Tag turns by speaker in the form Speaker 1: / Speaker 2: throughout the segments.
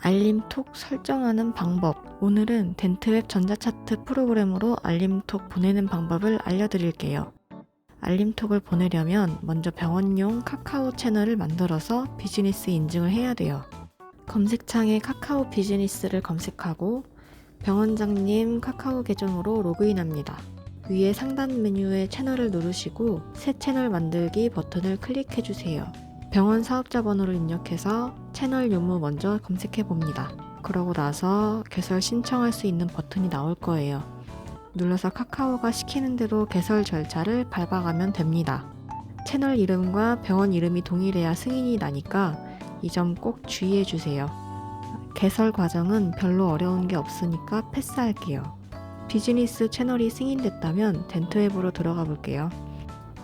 Speaker 1: 알림톡 설정하는 방법. 오늘은 덴트웹 전자차트 프로그램으로 알림톡 보내는 방법을 알려드릴게요. 알림톡을 보내려면 먼저 병원용 카카오 채널을 만들어서 비즈니스 인증을 해야 돼요. 검색창에 카카오 비즈니스를 검색하고 병원장님 카카오 계정으로 로그인합니다. 위에 상단 메뉴에 채널을 누르시고 새 채널 만들기 버튼을 클릭해 주세요. 병원 사업자 번호를 입력해서 채널 유무 먼저 검색해 봅니다. 그러고 나서 개설 신청할 수 있는 버튼이 나올 거예요. 눌러서 카카오가 시키는 대로 개설 절차를 밟아가면 됩니다. 채널 이름과 병원 이름이 동일해야 승인이 나니까 이 점 꼭 주의해 주세요. 개설 과정은 별로 어려운 게 없으니까 패스할게요. 비즈니스 채널이 승인됐다면 덴트웹으로 들어가 볼게요.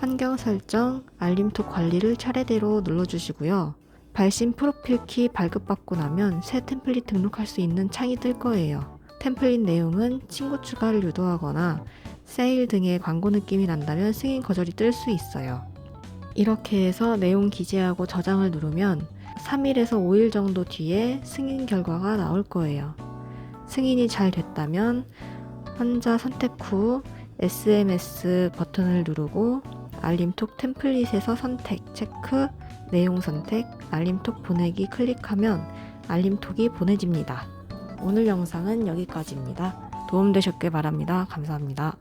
Speaker 1: 환경 설정, 알림톡 관리를 차례대로 눌러주시고요. 발신 프로필 키 발급받고 나면 새 템플릿 등록할 수 있는 창이 뜰 거예요. 템플릿 내용은 친구 추가를 유도하거나 세일 등의 광고 느낌이 난다면 승인 거절이 뜰 수 있어요. 이렇게 해서 내용 기재하고 저장을 누르면 3일에서 5일 정도 뒤에 승인 결과가 나올 거예요. 승인이 잘 됐다면 환자 선택 후 SMS 버튼을 누르고 알림톡 템플릿에서 선택, 체크, 내용 선택, 알림톡 보내기 클릭하면 알림톡이 보내집니다. 오늘 영상은 여기까지입니다. 도움되셨길 바랍니다. 감사합니다.